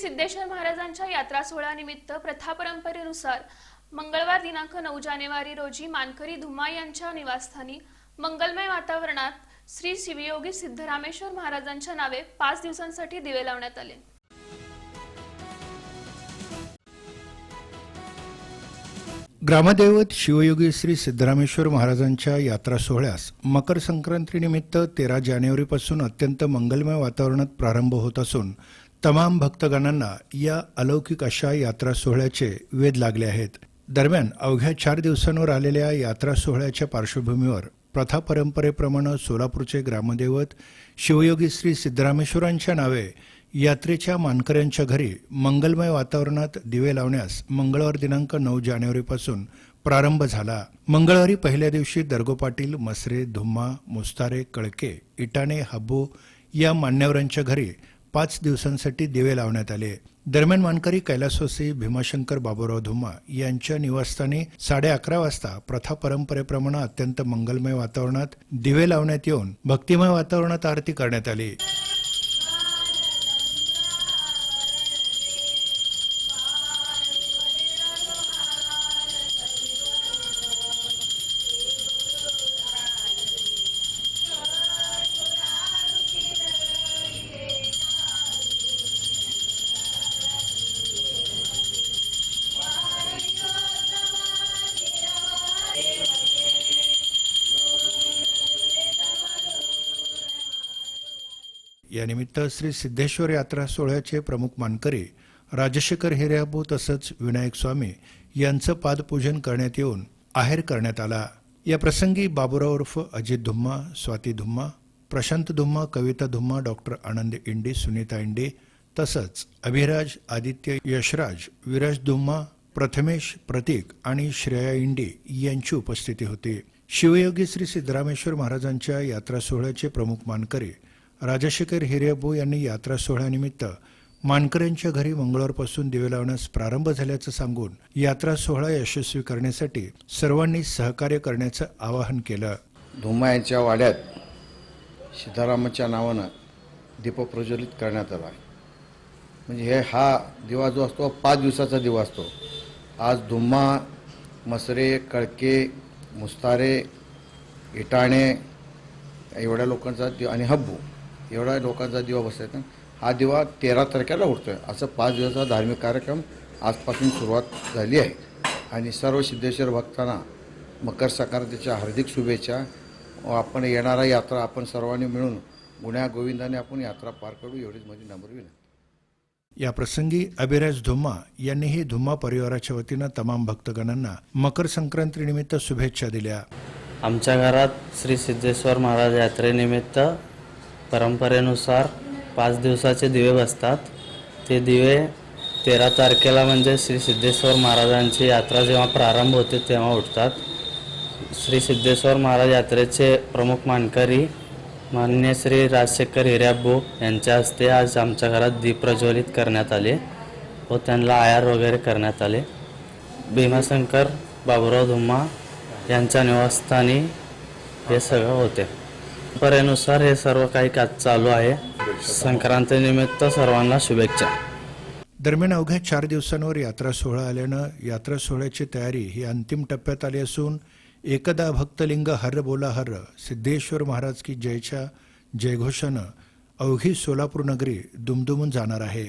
सिद्धेश्वर महाराजांच्या यात्रा सोहळ्यानिमित्त प्रथा परंपरेनुसार मंगळवार दिनांक नऊ जानेवारी रोजी मानकरी धुमा यांच्या निवासस्थानी मंगलमय वातावरणात श्री शिवयोगी सिद्धरामेश्वर महाराजांच्या नावे पाच दिवसांसाठी दिवे लावण्यात आले. ग्रामदैवत शिवयोगी श्री सिद्धरामेश्वर महाराजांच्या यात्रा सोहळ्यास मकर संक्रांतीनिमित्त तेरा जानेवारीपासून अत्यंत मंगलमय वातावरणात प्रारंभ होत असून तमाम भक्तगणांना या अलौकिक अशा यात्रा सोहळ्याचे वेध लागले आहेत. दरम्यान अवघ्या चार दिवसांवर आलेल्या यात्रा सोहळ्याच्या पार्श्वभूमीवर प्रथा परंपरेप्रमाणे सोलापूरचे ग्रामदैवत शिवयोगी श्री सिद्धरामेश्वरांच्या नावे यात्रेच्या मानकऱ्यांच्या घरी मंगलमय वातावरणात दिवे लावण्यास मंगळवार दिनांक नऊ जानेवारीपासून प्रारंभ झाला. मंगळवारी पहिल्या दिवशी दर्गो पाटील मसरे धुम्मा मुस्तारे कळके इटाणे हब्बू या मान्यवरांच्या घरी पाच दिवसांसाठी दिवे लावण्यात आले. दरम्यान मानकरी कैलासवासी भीमाशंकर बाबूराव धुमा यांच्या निवासस्थानी साडे अकरा वाजता प्रथा परंपरेप्रमाणे अत्यंत मंगलमय वातावरणात दिवे लावण्यात येऊन भक्तिमय वातावरणात आरती करण्यात आली. यानिमित्त श्री सिद्धेश्वर यात्रा सोहळ्याचे प्रमुख मानकरी राजशेखर हिर्याबू तसंच विनायक स्वामी यांचं पादपूजन करण्यात येऊन आहेर करण्यात आला. या प्रसंगी बाबुराव उर्फ अजित धुम्मा स्वाती धुम्मा प्रशांत धुम्मा कविता धुम्मा डॉक्टर आनंद इंडी सुनीता इंडी तसंच अभिराज आदित्य यशराज विराज धुम्मा प्रथमेश प्रतीक आणि श्रेया इंडी यांची उपस्थिती होती. शिवयोगी श्री सिद्धरामेश्वर महाराजांच्या यात्रा सोहळ्याचे प्रमुख मानकरी राजशेखर हिरेबू यांनी यात्रा सोहळ्यानिमित्त मानकऱ्यांच्या घरी मंगळवारपासून दिवे लावण्यास प्रारंभ झाल्याचं सांगून यात्रा सोहळा यशस्वी करण्यासाठी सर्वांनी सहकार्य करण्याचं आवाहन केलं. धुमा यांच्या वाड्यात सीतारामाच्या नावानं दीप प्रज्वलित करण्यात आला म्हणजे हे हा दिवा जो असतो पाच दिवसाचा दिवा असतो. आज धुम्मा मसरे कळके मुस्तारे इटाणे एवढ्या लोकांचा आणि हब्बू एवढ्या लोकांचा दिवा बसायचा. हा दिवा तेरा तारखेला उठतोय असं पाच दिवसाचा धार्मिक कार्यक्रम आजपासून सुरुवात झाली आहे. आणि सर्व सिद्धेश्वर भक्तांना मकर संक्रांतीच्या हार्दिक शुभेच्छा. व आपण येणारा यात्रा आपण सर्वांनी मिळून गुण्या गोविंदाने आपण यात्रा पार करू एवढीच माझी नम्र विनंती. या प्रसंगी अभिराज धुम्मा यांनीही धुम्मा परिवाराच्या वतीनं तमाम भक्तगणांना मकर संक्रांतीनिमित्त शुभेच्छा दिल्या. आमच्या घरात श्री सिद्धेश्वर महाराज यात्रेनिमित्त परंपरेनुसार पाच दिवसाचे दिवे बसतात. ते दिवे तेरा तारखेला म्हणजे श्री सिद्धेश्वर महाराजांची यात्रा जेव्हा प्रारंभ होते तेव्हा उठतात. श्री सिद्धेश्वर महाराज यात्रेचे प्रमुख मानकरी मान्य श्री राजशेखर हिर्याब्बू यांच्या हस्ते आज आमच्या घरात दीप प्रज्वलित करण्यात आले व त्यांना आयार वगैरे करण्यात आले. भीमाशंकर बाबुराव धुम्मा यांच्या निवासस्थानी हे सगळं होते. परंपरेनुसार हे सर्व काही काज चालू आहे? संक्रांतीनिमित्त सर्वांना शुभेच्छा. दरम्यान अवघ्या चार दिवसांवर यात्रा सोहळा आल्यानं यात्रा सोहळ्याची तयारी ही अंतिम टप्प्यात आली असून एकदा भक्तलिंग हर्र बोला हर्र सिद्धेश्वर महाराज की जयच्या जयघोषानं अवघी सोलापूर नगरी दुमदुमून जाणार आहे.